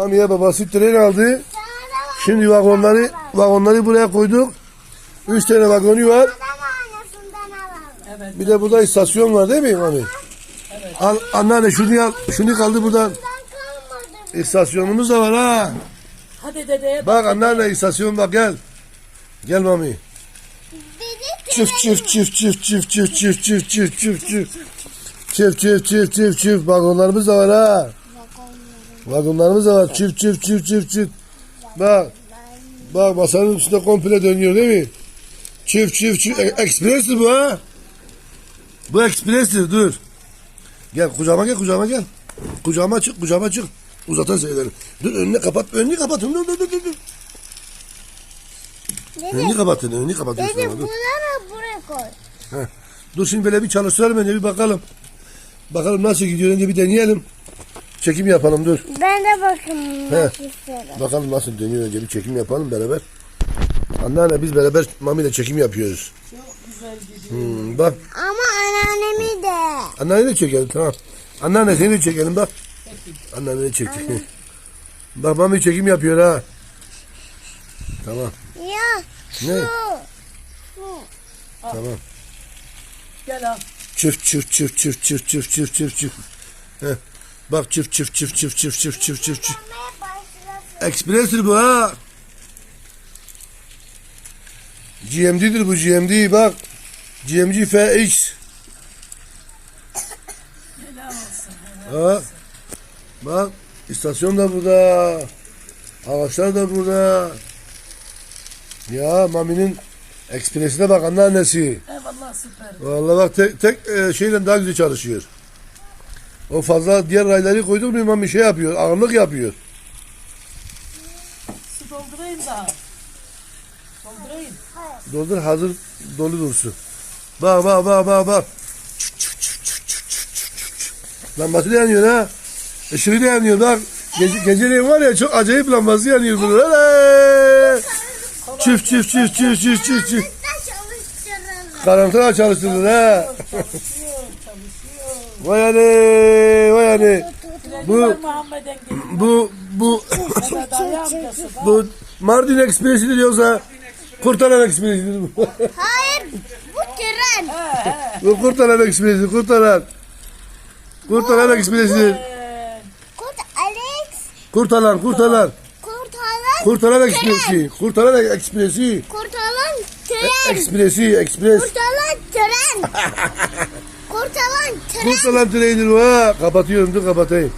Mami'ye babası tren aldı. Şimdi vagonları vagonları buraya koyduk. Üç tane vagonu var. Evet. Bir de burada istasyon var değil mi Mami? Al anneanne şunu al. Şunu kaldı buradan. İstasyonumuz da var ha. Hadi dedeye bak. Bak anneanne istasyon bak gel. Gel Mami. Çift çift çift çift çift çift çift çift çift çift çift çift çift çift çift çift vagonlarımız da var ha. Vagonlarımız da var. Çift çift çift çift çift. Bak. Bak masanın üstünde komple dönüyor değil mi? Çift çift çift. E- Eksprestir bu ha. Bu eksprestir dur. Gel kucağıma gel kucağıma gel. Kucağıma çık kucağıma çık. Uzatan seyredelim. Dur önünü kapat önünü kapatın dur dur dur dur. dur. Önünü kapatın önünü kapatın. Dede bunları buraya koy. Heh. Dur şimdi böyle bir çalıştıralım önce bir bakalım. Bakalım nasıl gidiyor önce bir deneyelim. Çekim yapalım dur. Ben de bakmak istiyorum. Bakalım nasıl dönüyor önce bir çekim yapalım beraber. Anneanne biz beraber Mami ile çekim yapıyoruz. Çok güzel gidiyor. Hmm, bak Ama anneannemi de. anneanne de çekelim tamam. Anneanne seni de çekelim bak. Anneanne de çek. bak Mami çekim yapıyor ha. Tamam. Ya Ne? şu. Tamam. Gel al. Çift çift çift çift çift çift çift çift. Heh. Bak çift çift çift çift çift çift çift çift çift. Express'tir bu ha. GMD'dir bu GMD bak. GMG FX. Helal olsun. Ha. Bak istasyon da burada. Ağaçlar da burada. Ya Mami'nin Express'ine bak anneannesi. Eyvallah süper. Vallahi bak tek, tek e, şeyle daha güzel çalışıyor. O fazla diğer rayları koyduk mu Mami şey yapıyor, ağırlık yapıyor. Su doldurayım daha. Doldurayım. Doldur hazır dolu dursun. Bak bak bak bak bak. Lambası da yanıyor ha. Işığı da yanıyor bak. Gece, geceleyin var ya çok acayip lambası yanıyor bunun. Hele! Çift çift çift çift çift çift çift. Da çalıştıralım. Karantina çalıştırdın ha. Vay anne, vay anne. Bu- Bu. Bu, bu, Mardin Ekspresi'dir yoksa Kurtaran Ekspresi'dir bu. Hayır bu tren. Bu Kurtaran Ekspresi, Kurtaran. Kurtaran Ekspresi'dir. Ee, Kurt Alex. Kurtaran, kurtaran. Kurtalan. Kurtaran Ekspresi, Kurtaran Ekspresi. Kurtalan E- tren. Ekspresi, ekspres. Kurtalan tren. Kurtalan tren. Kurtaran trenidir ha. Kapatıyorum, dur kapatayım.